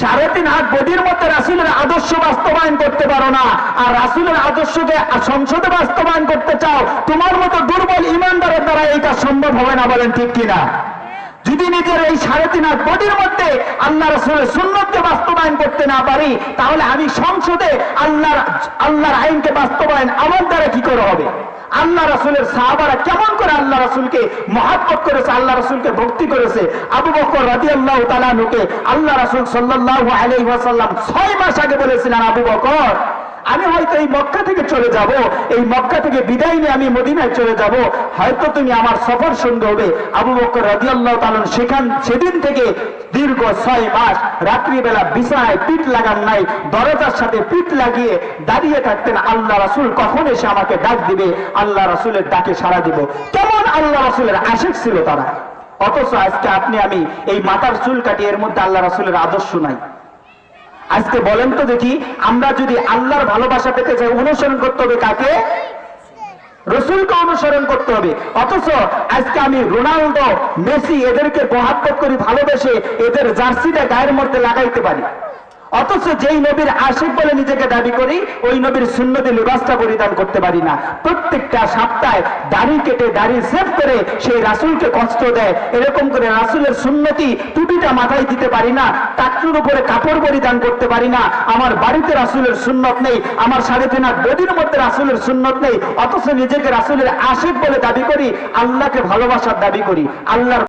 সাড়ে তিন হাত বডির মধ্যে রাসুলের আদর্শ বাস্তবায়ন করতে পারো না। আর রাসুলের আদর্শকে সংসদে বাস্তবায়ন করতে চাও, তোমার মতো দুর্বল ইমানদারের দ্বারা এইটা সম্ভব হবে না বলেন ঠিক কিনা? যদি নিজের এই সাড়ে তিন হাত বডির মধ্যে আল্লাহ রসুলের সুন্নতকে বাস্তবায়ন করতে না পারি, তাহলে আমি সংসদে আল্লাহর আল্লাহর আইনকে বাস্তবায়ন আমার দ্বারা কি করে হবে? আল্লাহ রসুলের সাহাবারা কেমন করে আল্লাহ রসুলকে মহাব্বত করেছে, আল্লাহ রসুলকে ভক্তি করেছে? আবু বকর রাজি আল্লাহ তালানুকে আল্লাহ রসুল সাল্লাহ আলাই ওয়াসাল্লাম ছয় মাস আগে বলেছিলেন, আবু বকর, আমি হয়তো এই মক্কা থেকে চলে যাব, এই মক্কা থেকে বিদায় নিয়ে আমি মদিনায় চলে যাব, হয়তো তুমি আমার সফর সঙ্গে হবে। আবু বকর রাজিয়াল্লাহ তালন সেখান, সেদিন থেকে দীর্ঘ ছয় মাস রাত্রিবেলা বিছানায় পিঠ লাগান নাই, দরজার সাথে পিঠ লাগিয়ে দাঁড়িয়ে থাকতেন। আল্লাহ রাসুল কখন এসে আমাকে ডাক দিবে? আল্লাহ রাসুলের ডাকে সাড়া দিব। কেমন আল্লাহ রাসুলের আশেক ছিল তারা? অথচ আজকে আপনি, আমি এই মাথার চুল কাটি এর মধ্যে আল্লাহ রাসুলের আদর্শ নাই। আজকে বলেন তো দেখি, আমরা যদি আল্লাহর ভালোবাসা পেতে চাই, অনুসরণ করতে হবে কাকে? রসুলকে অনুসরণ করতে হবে। অথচ আজকে আমি রোনাল্ডো, মেসি এদেরকে মহাব্বত করি ভালোবেসে এদের জার্সিটা গায়ের মধ্যে লাগাইতে পারি। অথচ যেই নবীর আশিক বলে নিজেকে দাবি করি, ওই নবীর সুন্নতি লিবাসটা পরিধান করতে পারি না। প্রত্যেকটা সপ্তাহে দাড়ি কেটে, দাড়ি সেভ করে সেই রাসুলকে কষ্ট দেয়। এরকম করে রাসুলের সুন্নতি টুপিটা মাথায় দিতে পারি না টাকটুর উপরে কাপড় পরিধান করতে পারি না। আমার বাড়িতে রাসুলের সুন্নত নেই, আমার সাড়ে তিন বদির মধ্যে রাসুলের সুন্নত নেই, অথচ নিজেকে রাসুলের আশিক বলে দাবি করি, আল্লাহকে ভালোবাসার দাবি করি, আল্লাহর